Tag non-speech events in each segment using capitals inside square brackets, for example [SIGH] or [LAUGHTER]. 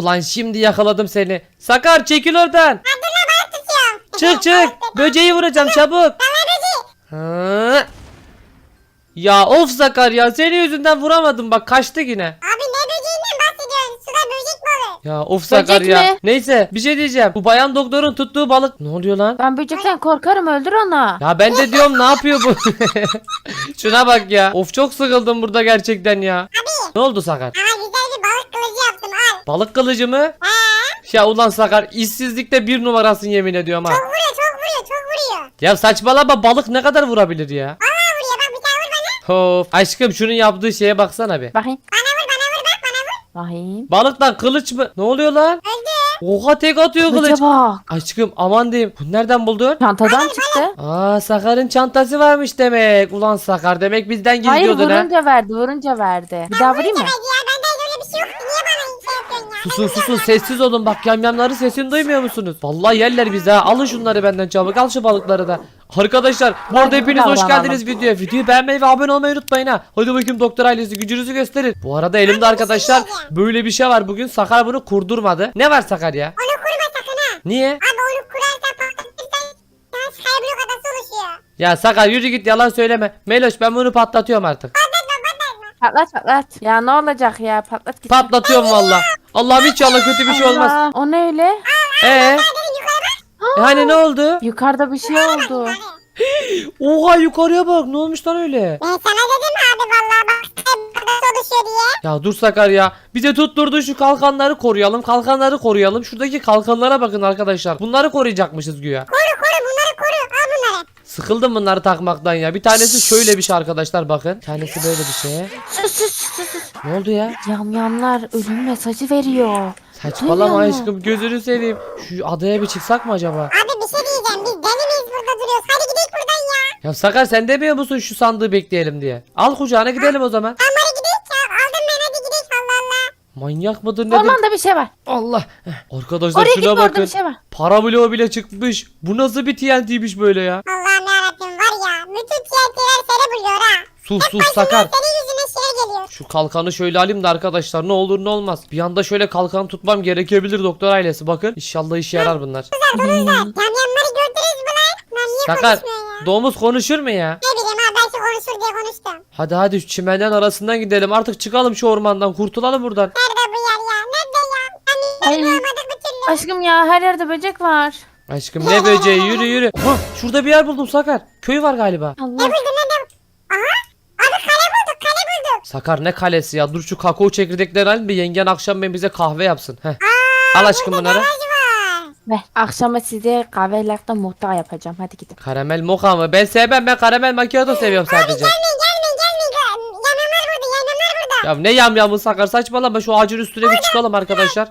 Ulan şimdi yakaladım seni. Sakar çekil oradan. Çık [LAUGHS] çık. Böceği vuracağım çabuk. Ha. Ya of Sakar ya senin yüzünden vuramadım bak kaçtı yine. Abi ne böceğinden bahsediyorsun? Suda böcek mi olur? Ya of Sakar Böcek ya. mi? Neyse bir şey diyeceğim. Bu bayan doktorun tuttuğu balık ne oluyor lan? Ben böcekten korkarım öldür onu. Ya ben de diyorum ne yapıyor bu? [LAUGHS] Şuna bak ya. Of çok sıkıldım burada gerçekten ya. Ne oldu Sakar? Güzel bir balık kılıcı yaptım al. Balık kılıcı mı? He. Ya ulan Sakar işsizlikte bir numarasın yemin ediyorum ha. Çok vuruyor çok vuruyor çok vuruyor. Ya saçmalama balık ne kadar vurabilir ya? Valla vuruyor bak bir tane vur bana. Of aşkım şunun yaptığı şeye baksana bir. Bakayım. Bana vur bana vur bak bana vur. Bakayım. Balıktan kılıç mı? Ne oluyor lan? Öldü. Oha tek atıyor kılıç. Kılıca bak. Aşkım aman diyeyim. Bunu nereden buldun? Çantadan çıktı. Aa Sakar'ın çantası varmış demek. Ulan Sakar demek bizden Hayır gizliyordun ha. vurunca verdi vurunca verdi. Bir daha vurayım mı? Ya bende öyle bir şey yok. Niye bana şey yapıyorsun ya? Susun susun sessiz olun bak yamyamların sesini duymuyor musunuz? Vallahi yerler bizi ha alın şunları benden çabuk al şu balıkları da. Arkadaşlar bu arada hepiniz hoş geldiniz videoya. Videoyu beğenmeyi ve abone olmayı unutmayın ha. Hadi bakayım doktor ailesi gücünüzü gösterin. Bu arada elimde arkadaşlar böyle bir şey var bugün. Sakar bunu kurdurmadı. Ne var Sakar ya? Onu kurma sakın ha. Niye? Abi onu kurarsan patlatırsan sana Skyblock adası oluşuyor. Ya Sakar yürü git yalan söyleme. Meloş ben bunu patlatıyorum artık. Patlatma. Patlat patlat. Ya ne olacak ya patlat gitsin. Patlatıyorum valla. Allah'ım inşallah kötü bir şey olmaz. Allah, O ne öyle? Ee? Dedim yukarı bak. E hani ne oldu? Yukarıda bir şey oldu. [GASPS] Oha yukarıya bak ne olmuş lan öyle? Ben sana dedim abi vallahi bak adası oluşuyor diye. Ya dur Sakar ya. Bize tutturdu şu kalkanları koruyalım. Kalkanları koruyalım. Şuradaki kalkanlara bakın arkadaşlar. Bunları koruyacakmışız güya. Koru koru. Sıkıldım bunları takmaktan ya. Bir tanesi şöyle bir şey arkadaşlar bakın. Bir tanesi böyle bir şey. Sus sus sus sus. Ne oldu ya? Yamyamlar ölüm mesajı veriyor. Saçmalama Duyuyor mu? aşkım gözünü seveyim. Şu adaya bir çıksak mı acaba? Abi bir şey diyeceğim. Biz deli miyiz burada duruyoruz? Hadi gidelim buradan ya. Ya Sakar sen demiyor musun şu sandığı bekleyelim diye? Al kucağına gidelim o zaman. Tamam Manyak mıdır nedir? Ormanda bir şey var. Allah. Arkadaşlar Oraya gitme şuna orada bakın. bir şey var. Para bloğu bile çıkmış. Bu nasıl bir TNT'ymiş böyle ya? Allah'ım yarabbim var ya. Bütün TNT'ler seni buluyor ha. Sus sus Sakar. Senin yüzüne şey geliyor. Şu kalkanı şöyle alayım da arkadaşlar ne olur ne olmaz. Bir anda şöyle kalkan tutmam gerekebilir doktor ailesi. Bakın inşallah işe yarar bunlar. Yamyamları gördünüz mü lan? Lan niye Sakar konuşmuyor ya? domuz konuşur mu ya? Ne bileyim ha belki konuşur diye konuştum. Hadi hadi şu çimenlerin arasından gidelim. Artık çıkalım şu ormandan. Kurtulalım buradan. Nerede bu yer ya? Nerede ya? Ay. hiç bulamadık bir türlü. Aşkım ya her yerde böcek var. Aşkım ne böceği yürü yürü. Aha, şurada bir yer buldum Sakar. Köy var galiba. Allah. Ne buldun lan ne? Aha. Abi kale bulduk kale bulduk. Sakar ne kalesi ya. Dur şu kakao çekirdeklerini alayım bir yengen akşam ben bize kahve yapsın. Heh. Al aşkım bunları. Garaj Akşama size kahvelerde muhtar yapacağım. Hadi gidin. Karamel moka mı? Ben sevmem ben karamel macchiato seviyorum sadece. Gelmeyin gelmeyin gelmeyin. Yamyamlar burada yamyamlar burada. Ya ne yamyamı Sakar saçmalama şu ağacın üstüne bir çıkalım arkadaşlar.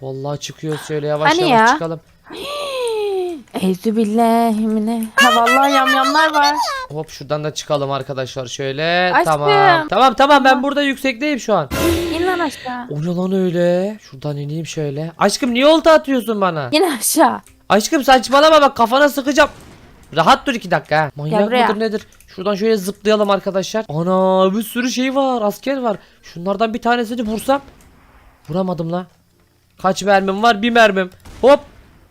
Vallahi çıkıyoruz şöyle yavaş Hani yavaş ya? çıkalım. [GASPS] Eyzü billahimine. Ha vallahi yamyamlar var. Hop şuradan da çıkalım arkadaşlar şöyle. Aşkım. Tamam. Tamam tamam ben burada yüksekteyim şu an. [GASPS] Aşağı. O ne lan öyle? Şuradan ineyim şöyle. Aşkım niye olta atıyorsun bana? İn aşağı. Aşkım saçmalama bak kafana sıkacağım. Rahat dur iki dakika ha. Manyak buraya. mıdır nedir? Şuradan şöyle zıplayalım arkadaşlar. Ana bir sürü şey var. Asker var. Şunlardan bir tanesini vursam. Vuramadım la. Kaç mermim var? Bir mermim. Hop.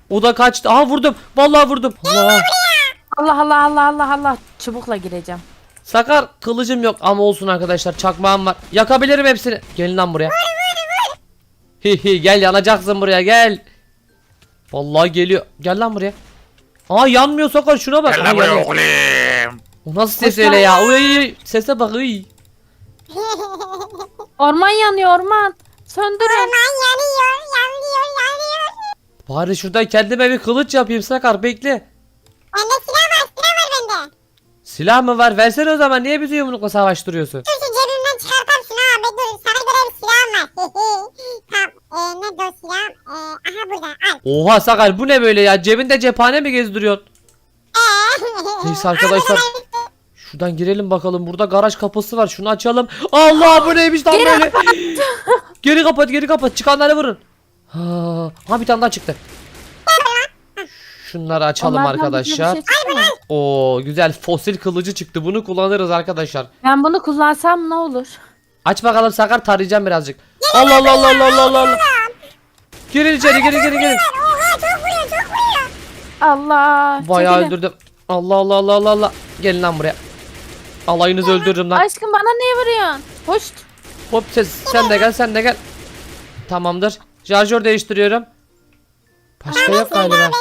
O da kaçtı. Aha vurdum. Vallahi vurdum. Allah Allah Allah Allah Allah. Çubukla gireceğim. Sakar kılıcım yok ama olsun arkadaşlar. Çakmağım var. Yakabilirim hepsini. Gelin lan buraya. Hi hi gel yanacaksın buraya gel. Vallahi geliyor. Gel lan buraya. Aa yanmıyor Sakar şuna bak. Gel lan buraya oğlum. O nasıl ses öyle ya? Uy, uy, sese bak uy. [LAUGHS] Orman yanıyor orman. Söndürün. Aman yanıyor yanıyor yanıyor. Bari şurada kendime bir kılıç yapayım Sakar bekle. Silah mı var? Versene o zaman. Niye bizi yumrukla savaştırıyorsun? Şu cebimden çıkartam şunu abi dur sana göre bir silahım var. [LAUGHS] tamam e, ne o silahım? E, aha burada al. Oha Sakar bu ne böyle ya? Cebinde cephane mi gezdiriyorsun? [LAUGHS] Neyse arkadaşlar. Şuradan girelim bakalım. Burada garaj kapısı var. Şunu açalım. Allah bu neymiş lan Geri böyle? geri kapat geri kapat. Çıkanları vurun. Ha, ha bir tane daha çıktı. Şunları açalım Onlardan bize bir arkadaşlar. şey çıktı mı? Oo güzel fosil kılıcı çıktı. Bunu kullanırız arkadaşlar. Ben bunu kullansam ne olur? Aç bakalım Sakar tarayacağım birazcık. Allah Allah Allah Allah Allah Allah. Girin içeri girin girin girin. Oha çok vuruyor çok vuruyor. Allah. Bayağı çekilin. öldürdüm. Allah Allah Allah Allah Allah. Gelin lan buraya. Alayınızı öldürürüm lan. Aşkım bana niye vuruyorsun? Hoş. Hop ses sen de gel sen de gel. Tamamdır. Şarjör değiştiriyorum. Başka yok galiba. Ben hepsi öldü.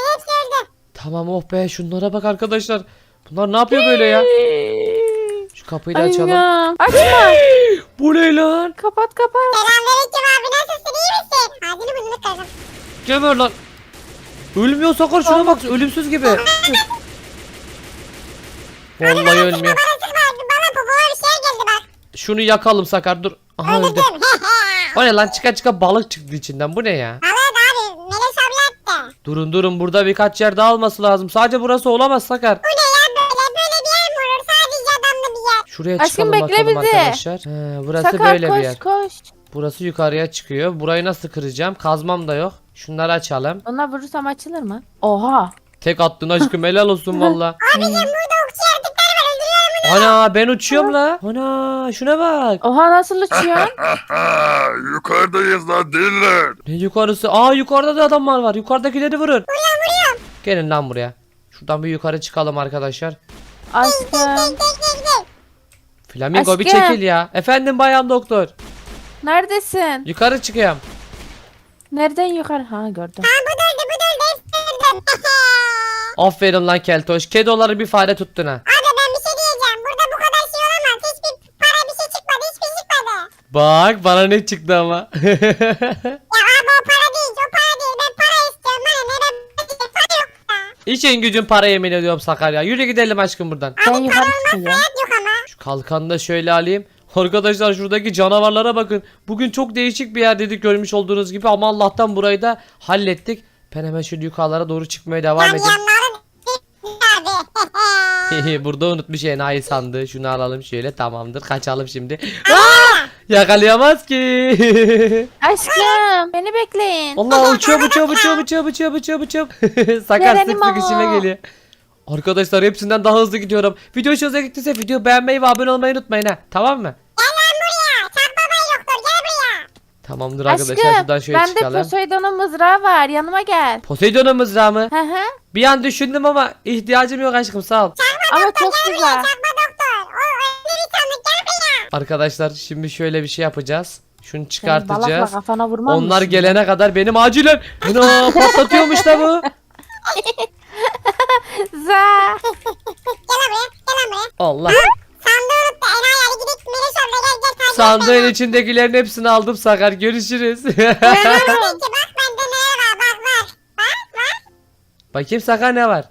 Tamam oh be şunlara bak arkadaşlar. Bunlar ne yapıyor böyle ya? Şu kapıyı da açalım. [GASPS] Açma. Bu ne lan? kapat kapat. Selamünaleyküm abi nasılsın iyi misin? Ağzını burnunu kırdım. Geber lan. Ölmüyor Sakar şuna bak ölümsüz gibi. Vallahi ölmüyor. Bana sıkma bana popoma bir şey geldi bak. Şunu yakalım Sakar dur. Aha öldü. [LAUGHS] Öldürdüm. O ne lan çıka çıka balık çıktı içinden bu ne ya? Abi. Durun durun burada birkaç yer daha olması lazım. Sadece burası olamaz Sakar. Bu ne ya böyle böyle bir yer mi olur? Sadece adamlı bir yer. Şuraya Aşkım, çıkalım bekle bakalım bizi. arkadaşlar. He, burası Sakar böyle koş bir yer. koş. Burası yukarıya çıkıyor. Burayı nasıl kıracağım? Kazmam da yok. Şunları açalım. Ona vurursam açılır mı? Oha. Tek attın aşkım helal olsun [LAUGHS] valla. Abicim burada Ana ben uçuyorum la. Ana şuna bak. Oha nasıl uçuyorsun? [LAUGHS] Yukarıdayız lan deliler. Ne yukarısı? Aa yukarıda da adamlar var. Yukarıdakileri vurun. Vuruyorum vuruyorum. Gelin lan buraya. Şuradan bir yukarı çıkalım arkadaşlar. Aşkım. Gel gel gel gel. Flamingo bir Aşkım. çekil ya. Efendim bayan doktor. Neredesin? Yukarı çıkıyorum. Nereden yukarı? Ha gördüm. Aferin lan keltoş. Kedoları bir fare tuttun ha. Bak bana ne çıktı ama. [LAUGHS] Ya abi o para değil. O para değil. Ben para istiyorum. Bana ne ben para yok da. İşin gücün para yemin ediyorum Sakarya. Yürü gidelim aşkım buradan. Ben yukarı çıkıyorum. Hayat yok ama. Şu kalkanı da şöyle alayım. Arkadaşlar şuradaki canavarlara bakın. Bugün çok değişik bir yer dedik görmüş olduğunuz gibi ama Allah'tan burayı da hallettik. Ben hemen şu yukarılara doğru çıkmaya devam Ben edeyim. yanları abi. [LAUGHS] Burada unutmuş enayi sandığı. Şunu alalım şöyle tamamdır. Kaçalım şimdi. Aa! Yakalayamaz ki. [LAUGHS] Aşkım beni bekleyin. Allah uçuyor uçuyor uçuyor uçuyor uçuyor uçuyor uçuyor. Sakar sık sık işime geliyor. Arkadaşlar hepsinden daha hızlı gidiyorum. Video hoşunuza gittiyse video beğenmeyi ve abone olmayı unutmayın ha. Tamam mı? Gel lan buraya. Çarpma bay doktor. Gel buraya. Tamamdır arkadaşlar Aşkım şuradan şöyle bende çıkalım. Poseidon'un mızrağı var. Yanıma gel. Poseidon'un mızrağı mı? Hı hı. Bir an düşündüm ama ihtiyacım yok aşkım sağ ol. Ama çok güzel. Çarpma Arkadaşlar şimdi şöyle bir şey yapacağız. Şunu çıkartacağız. balakla kafana vurmam Onlar mısın? gelene kadar benim acilen. Ana patlatıyormuş da bu. [LAUGHS] Za. Gel lan buraya. Gel lan buraya. Allah. Sandığı unuttu. Enayi hadi gidelim. Melis abla gel gel. takip et Sandığın içindekilerin hepsini aldım Sakar. Görüşürüz. Peki [LAUGHS] bak bende neler var. Bak bak. Bak bak. Bakayım Sakar ne var?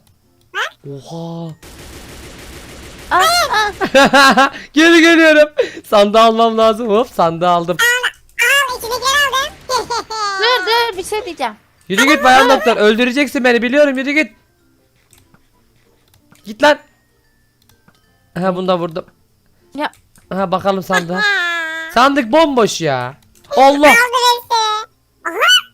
Oha. [LAUGHS] Geri geliyorum. Sandığı almam lazım. Hop sandığı aldım. Al içindekileri aldım. dur dur bir şey diyeceğim. Yürü git bayan doktor. Öldüreceksin beni biliyorum. Yürü git. Git lan. Aha bunu da vurdum. Ya Aha bakalım sandığa. Ha. Sandık bomboş ya. Allah.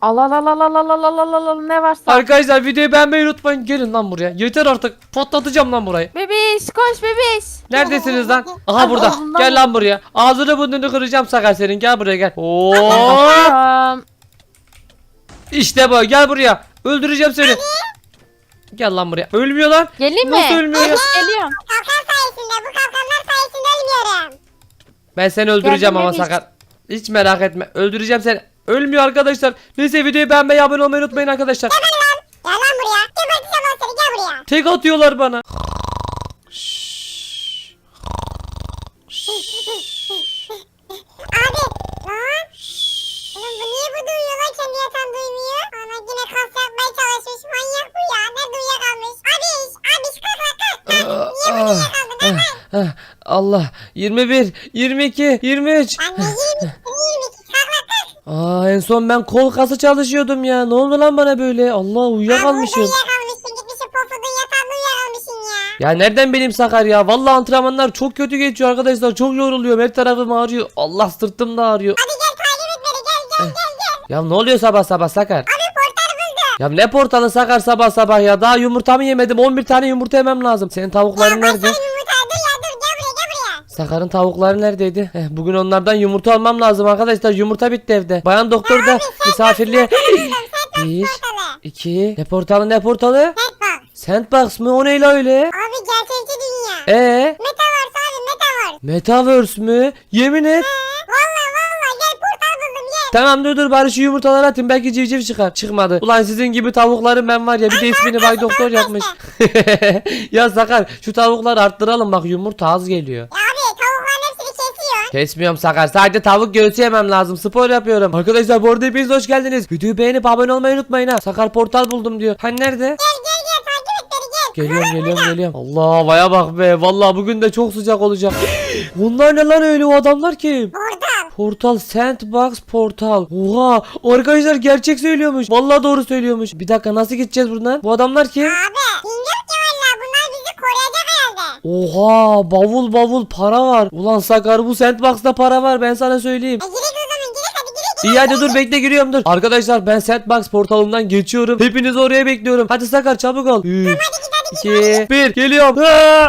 Allah Allah Allah Allah Allah Allah Allah Allah ne varsa. Arkadaşlar videoyu beğenmeyi unutmayın. Gelin lan buraya. Yeter artık. Patlatacağım lan burayı. Bebiş koş bebiş. Neredesiniz lan? Aha burada. Ağzından- Gel lan buraya. Ağzını burnunu kıracağım Sakar senin. Gel buraya gel. Oo. Bakıyorum. İşte bu. Gel buraya. Öldüreceğim seni. Gel lan buraya. Ölmüyor lan. Geleyim mi? Nasıl ölmüyor ya? Geliyorum. Kalkan sayesinde bu kalkanlar sayesinde ölmüyorum. Ben seni öldüreceğim Geldim ama Memiş. Sakar. Hiç merak etme. Öldüreceğim seni. Ölmüyor arkadaşlar. Neyse videoyu beğenmeyi abone olmayı unutmayın arkadaşlar. Gel lan. Gel lan buraya. Geberteceğim ben seni gel buraya. Tek atıyorlar bana. Abi lan. Oğlum bu niye bu duyuyor lan kendi yatan duymuyor? Ana yine kas yapmaya çalışmış manyak bu ya. Ne duyuyakalmış. Abiş abiş kalk lan kalk. kalk. Niye bu duyuyakaldın hemen? Ah, Allah 21 22 23 Ben de 20 22 kalk lan kalk. Aa en son ben kol kası çalışıyordum ya. Ne oldu lan bana böyle? Allah uyuyakalmışım. Uyuyakalmışsın gitmişsin pofudun yatağında uyuyakalmışsın ya. Ya nereden benim Sakar ya? Vallahi antrenmanlar çok kötü geçiyor arkadaşlar. Çok yoruluyorum. Her tarafım ağrıyor. Allah sırtım da ağrıyor. Hadi gel takip et beni gel gel gel gel. Ya ne oluyor sabah sabah Sakar? Abi portal buldu. Ya ne portalı Sakar sabah sabah ya? Daha yumurtamı yemedim. 11 tane yumurta yemem lazım. Senin tavukların nerede? senin Sakar'ın tavukları neredeydi? Eh, bugün onlardan yumurta almam lazım arkadaşlar. Yumurta bitti evde. Bayan doktor da misafirliğe... Bir, iki... Ne portalı ne portalı? Sandbox mı? O neyle öyle? Abi gerçekçi dünya. Ee, Metaverse abi metaverse. Metaverse mü? Yemin et. Valla valla gel portal buldum gel. Tamam dur dur bari şu yumurtaları atayım belki civciv çıkar. Çıkmadı. Ulan sizin gibi tavuklarım ben var ya bir de ismini Bay Doktor yapmış. [LAUGHS] ya Sakar şu tavukları arttıralım bak yumurta az geliyor. Ya abi tavukların hepsini kesiyor. Kesmiyorum Sakar sadece tavuk göğsü yemem lazım spor yapıyorum. Arkadaşlar bu arada hepiniz hoş geldiniz. Videoyu beğenip abone olmayı unutmayın ha. Sakar portal buldum diyor. Hani nerede? Gel gel gel takip et beni gel. Geliyorum geliyorum geliyorum. Allah havaya bak be. Vallahi bugün de çok sıcak olacak. [GASPS] Bunlar ne lan öyle o adamlar kim? Portal. Portal Sandbox Portal. Oha arkadaşlar gerçek söylüyormuş. Vallahi doğru söylüyormuş. Bir dakika nasıl gideceğiz buradan? Bu adamlar kim? Abi Oha bavul bavul para var. Ulan Sakar bu Sandbox'ta para var ben sana söyleyeyim. E girek o zaman girek hadi girek girek. İyi hadi dur bekle giriyorum dur. Arkadaşlar ben Sandbox portalından geçiyorum. Hepinizi oraya bekliyorum. Hadi Sakar çabuk ol. 3 2 1 geliyorum.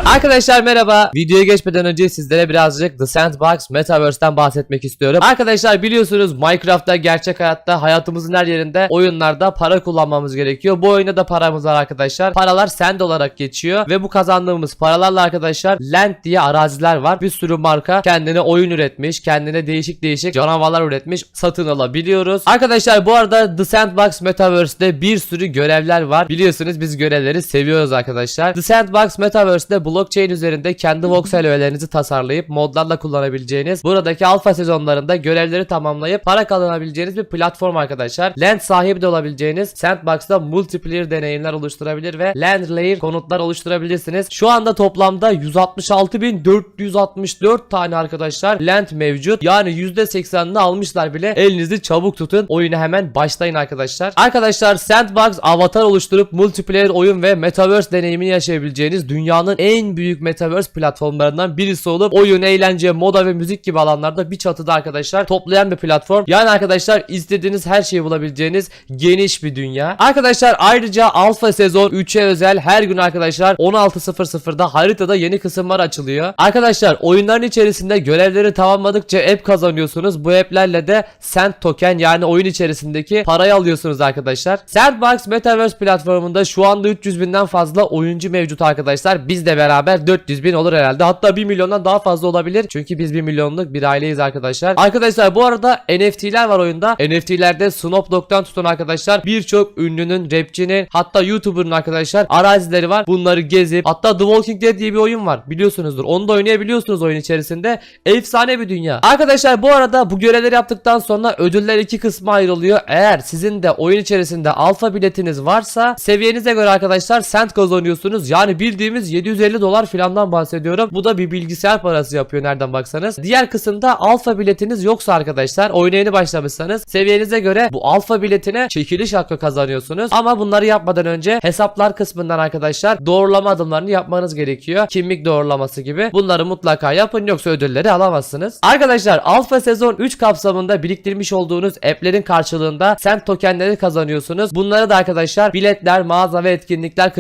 Arkadaşlar merhaba. Videoya geçmeden önce sizlere birazcık The Sandbox Metaverse'ten bahsetmek istiyorum. Arkadaşlar biliyorsunuz Minecraft'ta gerçek hayatta hayatımızın her yerinde oyunlarda para kullanmamız gerekiyor. Bu oyunda da paramız var arkadaşlar. Paralar send olarak geçiyor ve bu kazandığımız paralarla arkadaşlar Land diye araziler var. Bir sürü marka kendine oyun üretmiş, kendine değişik değişik canavarlar üretmiş, satın alabiliyoruz. Arkadaşlar bu arada The Sandbox Metaverse'de bir sürü görevler var. Biliyorsunuz biz görevleri seviyoruz arkadaşlar. The Sandbox Metaverse'de blockchain üzerinde kendi voxel öğelerinizi tasarlayıp modlarla kullanabileceğiniz buradaki alfa sezonlarında görevleri tamamlayıp para kazanabileceğiniz bir platform arkadaşlar. Land sahibi de olabileceğiniz Sandbox'ta multiplayer deneyimler oluşturabilir ve Land Layer konutlar oluşturabilirsiniz. Şu anda toplamda 166.464 tane arkadaşlar Land mevcut. Yani %80'ini almışlar bile. Elinizi çabuk tutun. Oyuna hemen başlayın arkadaşlar. Arkadaşlar Sandbox avatar oluşturup multiplayer oyun ve metaverse deneyimini yaşayabileceğiniz dünyanın en büyük metaverse platformlarından birisi olup oyun, eğlence, moda ve müzik gibi alanlarda bir çatıda arkadaşlar toplayan bir platform. Yani arkadaşlar istediğiniz her şeyi bulabileceğiniz geniş bir dünya. Arkadaşlar ayrıca alfa sezon 3'e özel her gün arkadaşlar 16.00'da haritada yeni kısımlar açılıyor. Arkadaşlar oyunların içerisinde görevleri tamamladıkça app kazanıyorsunuz. Bu app'lerle de Sand token yani oyun içerisindeki parayı alıyorsunuz arkadaşlar. Sandbox Metaverse platformunda şu anda 300 binden fazla oyuncu mevcut arkadaşlar. Biz de beraber 400 bin olur herhalde. Hatta 1 milyondan daha fazla olabilir. Çünkü biz 1 milyonluk bir aileyiz arkadaşlar. Arkadaşlar bu arada NFT'ler var oyunda. NFT'lerde Snoop Dogg'dan tutun arkadaşlar. Birçok ünlünün, rapçinin hatta YouTuber'ın arkadaşlar arazileri var. Bunları gezip hatta The Walking Dead diye bir oyun var. Biliyorsunuzdur. Onu da oynayabiliyorsunuz oyun içerisinde. Efsane bir dünya. Arkadaşlar bu arada bu görevleri yaptıktan sonra ödüller iki kısma ayrılıyor. Eğer sizin de oyun içerisinde alfa biletiniz varsa seviyenize göre arkadaşlar sent kazanıyorsunuz. Yani bildiğimiz 750 dolar filandan bahsediyorum. Bu da bir bilgisayar parası yapıyor nereden baksanız. Diğer kısımda alfa biletiniz yoksa arkadaşlar oyuna yeni başlamışsanız seviyenize göre bu alfa biletine çekiliş hakkı kazanıyorsunuz. Ama bunları yapmadan önce hesaplar kısmından arkadaşlar doğrulama adımlarını yapmanız gerekiyor. Kimlik doğrulaması gibi. Bunları mutlaka yapın yoksa ödülleri alamazsınız. Arkadaşlar alfa sezon 3 kapsamında biriktirmiş olduğunuz app'lerin karşılığında sent tokenleri kazanıyorsunuz. Bunları da arkadaşlar biletler, mağaza ve etkinlikler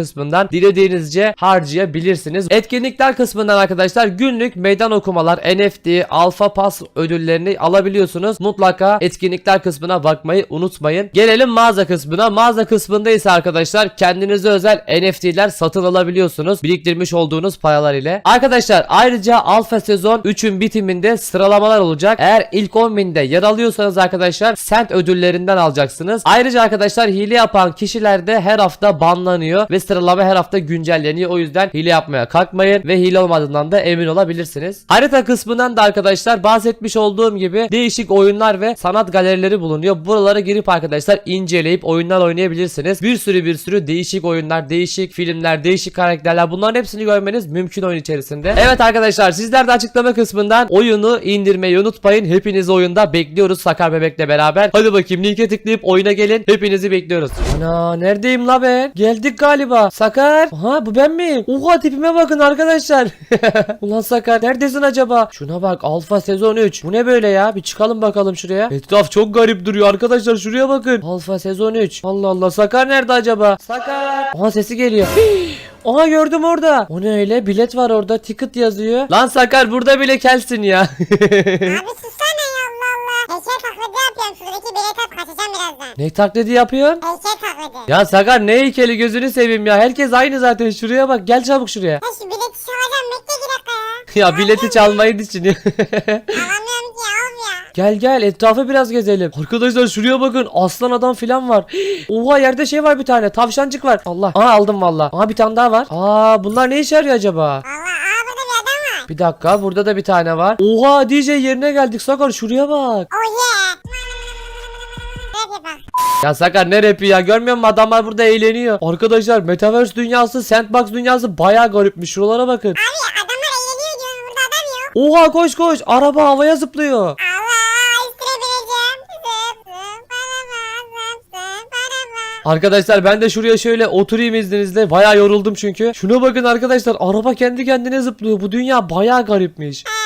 kısmından dilediğinizce harcayabilirsiniz. Etkinlikler kısmından arkadaşlar günlük meydan okumalar, NFT, alfa pas ödüllerini alabiliyorsunuz. Mutlaka etkinlikler kısmına bakmayı unutmayın. Gelelim mağaza kısmına. Mağaza kısmında ise arkadaşlar kendinize özel NFT'ler satın alabiliyorsunuz. Biriktirmiş olduğunuz paralar ile. Arkadaşlar ayrıca alfa sezon 3'ün bitiminde sıralamalar olacak. Eğer ilk 10 binde yer alıyorsanız arkadaşlar sent ödüllerinden alacaksınız. Ayrıca arkadaşlar hile yapan kişiler de her hafta banlanıyor ve sıralama her hafta güncelleniyor. O yüzden hile yapmaya kalkmayın ve hile olmadığından da emin olabilirsiniz. Harita kısmından da arkadaşlar bahsetmiş olduğum gibi değişik oyunlar ve sanat galerileri bulunuyor. Buralara girip arkadaşlar inceleyip oyunlar oynayabilirsiniz. Bir sürü bir sürü değişik oyunlar, değişik filmler, değişik karakterler bunların hepsini görmeniz mümkün oyun içerisinde. Evet arkadaşlar sizler de açıklama kısmından oyunu indirmeyi unutmayın. Hepinizi oyunda bekliyoruz Sakar Bebek'le beraber. Hadi bakayım linke tıklayıp oyuna gelin. Hepinizi bekliyoruz. Ana neredeyim la ben? Geldik galiba. Sakar. Aha bu ben miyim? Oha tipime bakın arkadaşlar. [LAUGHS] Ulan Sakar neredesin acaba? Şuna bak Alfa sezon 3. Bu ne böyle ya? Bir çıkalım bakalım şuraya. Etraf çok garip duruyor arkadaşlar şuraya bakın. Alfa sezon 3. Allah Allah Sakar nerede acaba? Sakar. Aha sesi geliyor. [GASPS] Aha gördüm orada. O ne öyle? Bilet var orada. Ticket yazıyor. Lan Sakar burada bile kelsin ya. [LAUGHS] Abi sussana bilet at kaçacağım birazdan. ne taklidi yapıyorsun? Heykel taklidi. Ya Sakar ne heykeli gözünü seveyim ya. Herkes aynı zaten. Şuraya bak. Gel çabuk şuraya. Ya şu bileti çalacağım bekle bir dakika ya. [LAUGHS] ya bileti çalmayı düşünüyor. [LAUGHS] Alamıyorum ki gel gel etrafı biraz gezelim. Arkadaşlar şuraya bakın. Aslan adam filan var. [GASPS] Oha yerde şey var bir tane. Tavşancık var. Allah. Aa aldım valla. Aa bir tane daha var. Aa bunlar ne işe yarıyor acaba? Allah aa burada bir adam var. Bir dakika burada da bir tane var. Oha DJ yerine geldik Sakar şuraya bak. Oh yeah. Ya Sakar ne rapi ya görmüyor musun adamlar burada eğleniyor. Arkadaşlar Metaverse dünyası Sandbox dünyası bayağı garipmiş şuralara bakın. Abi adamlar eğleniyor diyorsun burada adam yok. Oha koş koş araba havaya zıplıyor. Allah üstüne bineceğim. Zıp zıp araba zıp zıp araba. Arkadaşlar ben de şuraya şöyle oturayım izninizle bayağı yoruldum çünkü. Şuna bakın arkadaşlar araba kendi kendine zıplıyor bu dünya bayağı garipmiş. Ee,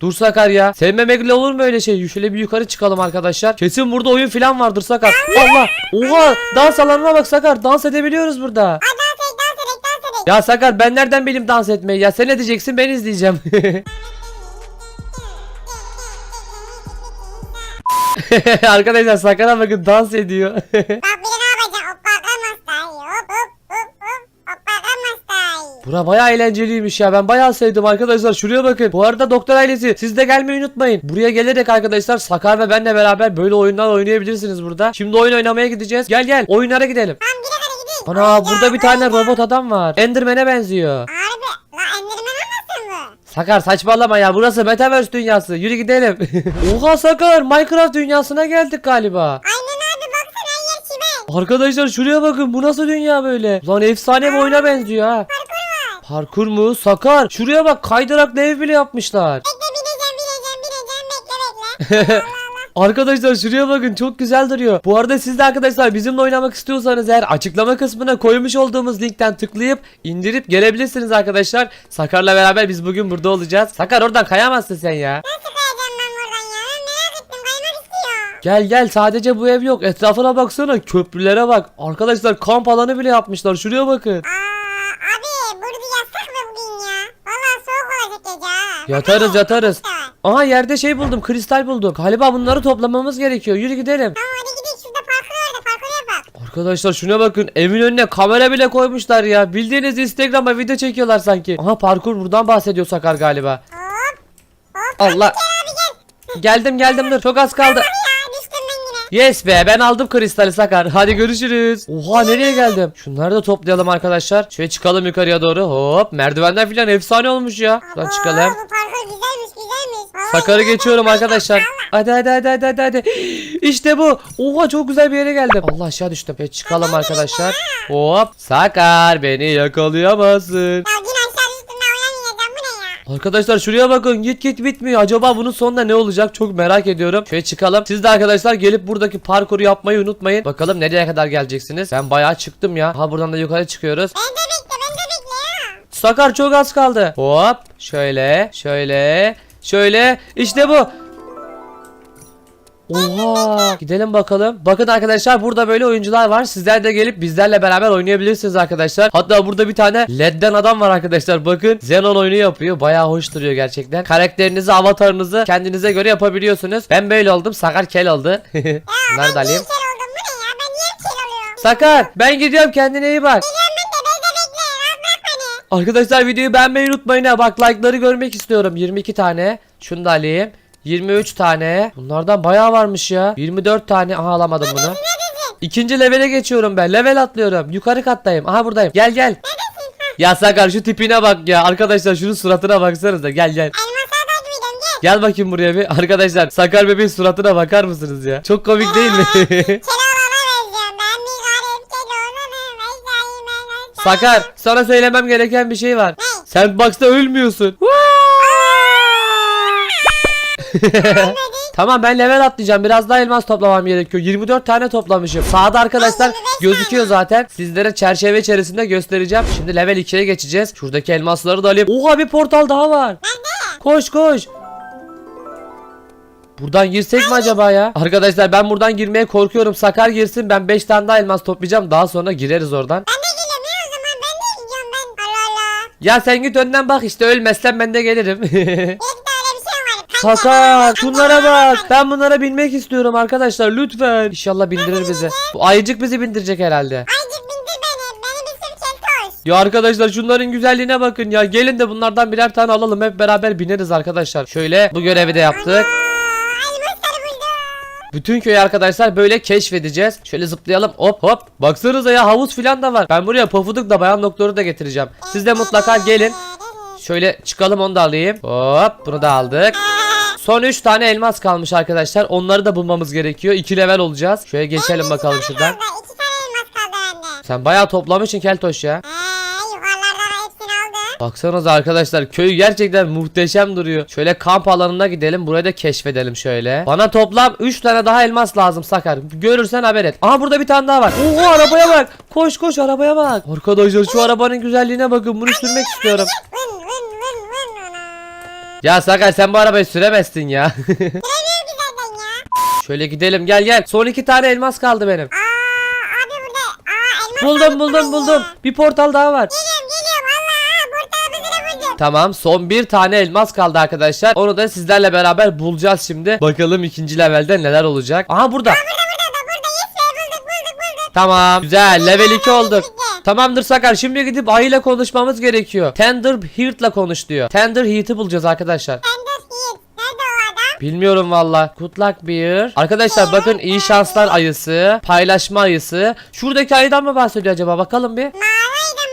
Dur Sakar ya sevmemekle olur mu öyle şey şöyle bir yukarı çıkalım arkadaşlar. Kesin burada oyun falan vardır Sakar. Allah oha dans alanına bak Sakar dans edebiliyoruz burada. Aa, dans et dans edek dans edek. Ya Sakar ben nereden bileyim dans etmeyi ya sen ne diyeceksin ben izleyeceğim. [LAUGHS] Arkadaşlar Sakar'a bakın dans ediyor. Bak bir de ne yapacağım? Hoppa kalmaz Hop hop hop hop. Hoppa kalmaz Bura bayağı eğlenceliymiş ya ben bayağı sevdim arkadaşlar şuraya bakın. Bu arada doktor ailesi siz de gelmeyi unutmayın. Buraya gelerek arkadaşlar Sakar ve benle beraber böyle oyunlar oynayabilirsiniz burada. Şimdi oyun oynamaya gideceğiz. Gel gel oyunlara gidelim. Tamam gidelim. Ana burada bir tane robot adam var. Enderman'e benziyor. Harbi. La Enderman olmasın bu? Sakar saçmalama ya burası Metaverse dünyası. Yürü gidelim. [LAUGHS] Oha Sakar Minecraft dünyasına geldik galiba. Aynen abi baksana her yer çimen. Arkadaşlar şuraya bakın bu nasıl dünya böyle? Lan efsane bir oyuna benziyor ha. Parkur mu? Sakar. Şuraya bak kaydıraklı ev bile yapmışlar. Bekle bineceğim bineceğim bineceğim bekle bekle. [LAUGHS] Arkadaşlar şuraya bakın çok güzel duruyor. Bu arada siz de arkadaşlar bizimle oynamak istiyorsanız eğer açıklama kısmına koymuş olduğumuz linkten tıklayıp indirip gelebilirsiniz arkadaşlar. Sakar'la beraber biz bugün burada olacağız. Sakar oradan kayamazsın sen ya. Nasıl kayacağım ben buradan ya? Merak ettim kaymak istiyor. Gel gel sadece bu ev yok. Etrafına baksana köprülere bak. Arkadaşlar kamp alanı bile yapmışlar. Şuraya bakın. Aa abi burada yatsak mı bugün ya? Valla soğuk olacak gece ha. Yatarız yatarız. Aha yerde şey buldum. Kristal buldum. Galiba bunları toplamamız gerekiyor. Yürü gidelim. Tamam hadi gidelim şurada parkur var da parkur yapak. Arkadaşlar şuna bakın. Evin önüne kamera bile koymuşlar ya. Bildiğiniz Instagram'a video çekiyorlar sanki. Aha parkur buradan bahsediyor Sakar galiba. Hop. Hop. Allah. Geldim geldim dur. Çok az kaldı. Yes be ben aldım kristali Sakar. Hadi görüşürüz. Oha nereye geldim? Şunları da toplayalım arkadaşlar. Şöyle çıkalım yukarıya doğru. Hop merdivenler falan efsane olmuş ya. Abo, çıkalım. Sakar'ı geçiyorum arkadaşlar. Hadi hadi hadi hadi hadi hadi. İşte bu. Oha çok güzel bir yere geldim. Allah aşağı düştüm. Evet çıkalım arkadaşlar. Hop. Sakar beni yakalayamazsın. Ya yine aşağı düştüm ben oynamayacağım bu ne ya? Arkadaşlar şuraya bakın git git bitmiyor. Acaba bunun sonunda ne olacak çok merak ediyorum. Şöyle çıkalım. Siz de arkadaşlar gelip buradaki parkuru yapmayı unutmayın. Bakalım nereye kadar geleceksiniz. Ben bayağı çıktım ya. Ha buradan da yukarı çıkıyoruz. Ben de bekle ben de bekle ya. Sakar çok az kaldı. Hop. Şöyle. Şöyle. Şöyle. İşte bu. Oha. Gidelim bakalım. Bakın arkadaşlar burada böyle oyuncular var. Sizler de gelip bizlerle beraber oynayabilirsiniz arkadaşlar. Hatta burada bir tane LED'den adam var arkadaşlar. Bakın Xenon oyunu yapıyor. Bayağı hoş duruyor gerçekten. Karakterinizi, avatarınızı kendinize göre yapabiliyorsunuz. Ben böyle oldum. Sakar kel oldu. [LAUGHS] Niye alayım. Sakar ben gidiyorum kendine iyi bak. Geliyorum Arkadaşlar videoyu beğenmeyi unutmayın ha. Bak like'ları görmek istiyorum. 22 tane. Şunu da alayım. 23 tane. Bunlardan bayağı varmış ya. 24 tane. Aha alamadım bunu. İkinci levele geçiyorum ben. Level atlıyorum. Yukarı kattayım. Aha buradayım. Gel gel. Ya Sakar şu tipine bak ya. Arkadaşlar şunun suratına baksanıza. Gel gel. Gel bakayım buraya bir. Arkadaşlar Sakar bebeğin suratına bakar mısınız ya? Çok komik değil mi? [LAUGHS] Sakar sana söylemem gereken bir şey var. Ne? Sen box'ta ölmüyorsun. [LAUGHS] Tamam ben level atlayacağım. Biraz daha elmas toplamam gerekiyor. 24 tane toplamışım. Sağda arkadaşlar 25 gözüküyor zaten. Sizlere çerçeve içerisinde göstereceğim. Şimdi level 2'ye geçeceğiz. Şuradaki elmasları da alayım. Oha bir portal daha var. Koş koş. Buradan girsek mi acaba ya? Arkadaşlar ben buradan girmeye korkuyorum. Sakar girsin ben 5 tane daha elmas toplayacağım. Daha sonra gireriz oradan. Ya sen git önden bak işte ölmezsen ben de gelirim. [LAUGHS] Şey. Sakar şunlara bak. Ben bunlara binmek istiyorum arkadaşlar lütfen. İnşallah bindirir bizi. Bu ayıcık bizi bindirecek herhalde. Aycık bindir beni. Beni bir sürü keltoş. Ya arkadaşlar şunların güzelliğine bakın ya. Gelin de bunlardan birer tane alalım. Hep beraber bineriz arkadaşlar. Şöyle bu görevi de yaptık. Buldum. Bütün köyü arkadaşlar böyle keşfedeceğiz. Şöyle zıplayalım. Hop hop. Baksanıza ya havuz filan da var. Ben buraya pofudukla bayan doktoru da getireceğim. Siz de mutlaka gelin. Şöyle çıkalım onu da alayım. Hop bunu da aldık. Son 3 tane elmas kalmış arkadaşlar. Onları da bulmamız gerekiyor. 2 level olacağız. Şöyle geçelim bakalım şuradan. Sen bayağı toplamışsın Keltoş ya. Baksanıza arkadaşlar köy gerçekten muhteşem duruyor. Şöyle kamp alanına gidelim. Burayı da keşfedelim şöyle. Bana toplam 3 tane daha elmas lazım Sakar. Görürsen haber et. Aha burada bir tane daha var. Oo arabaya bak. Koş koş arabaya bak. Arkadaşlar şu arabanın güzelliğine bakın. Bunu sürmek istiyorum. Ya Sakar sen bu arabayı süremezsin ya. [LAUGHS] Şöyle gidelim gel gel. Son 2 tane elmas kaldı benim. Aa abi burada. Aa elmas Buldum buldum buldum. Bir portal daha var. Geliyorum Tamam son bir tane elmas kaldı arkadaşlar. Onu da sizlerle beraber bulacağız şimdi. Bakalım ikinci levelde neler olacak. Aha burada. Burada burada da burada yes be bulduk bulduk bulduk. Tamam. Güzel. Level 2 olduk. Tamamdır Sakar. Şimdi gidip ayıyla konuşmamız gerekiyor. Tender Heat'la konuş diyor. Tender Heat'ı bulacağız arkadaşlar. Bilmiyorum valla. Luck beer. Arkadaşlar bakın iyi şanslar ayısı. Paylaşma ayısı. Şuradaki ayıdan mı bahsediyor acaba? Bakalım bir. Mavi ayıdan.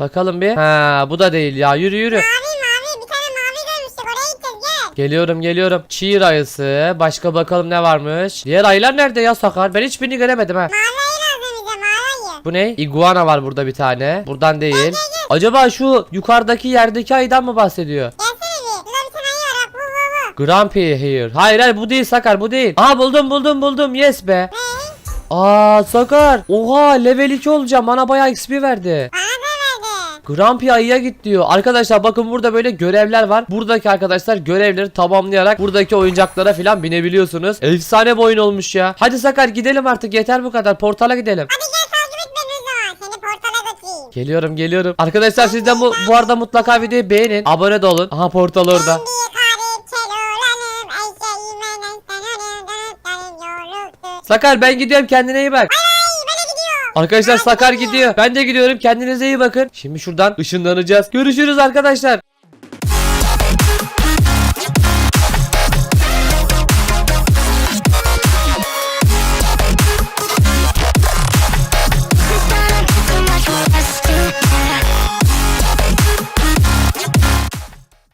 Bakalım bir. Ha bu da değil ya. Yürü yürü. Mavi mavi bir tane mavi görmüştük oraya gideceğiz gel. Geliyorum geliyorum. Çiğir ayısı. Başka bakalım ne varmış. Diğer ayılar nerede ya Sakar? Ben hiçbirini göremedim ha. Mavi ayı lazım bize mavi ayı. Bu ne? Iguana var burada bir tane. Buradan değil. Acaba şu yukarıdaki yerdeki ayıdan mı bahsediyor? Gelsene bir. Burada bir tane ayı var bak bu bu bu. Grumpy here. Hayır hayır bu değil Sakar bu değil. Aa buldum buldum buldum. Yes be. Ne? Aa Sakar. Oha level 2 olacağım. Bana bayağı XP verdi. Bana Grumpy ayıya git diyor. Arkadaşlar bakın burada böyle görevler var. Buradaki arkadaşlar görevleri tamamlayarak buradaki oyuncaklara falan binebiliyorsunuz. Efsane bir oyun olmuş ya. Hadi Sakar gidelim artık yeter bu kadar. Portala gidelim. Hadi gel takip et beni o zaman. Seni portala götüreyim. Geliyorum geliyorum. Arkadaşlar siz de bu, bu arada mutlaka videoyu beğenin. Abone de olun. Aha portal orada. Sakar ben gidiyorum kendine iyi bak. Ay. Arkadaşlar Sakar gidiyor. Ben de gidiyorum. Kendinize iyi bakın. Şimdi şuradan ışınlanacağız. Görüşürüz arkadaşlar.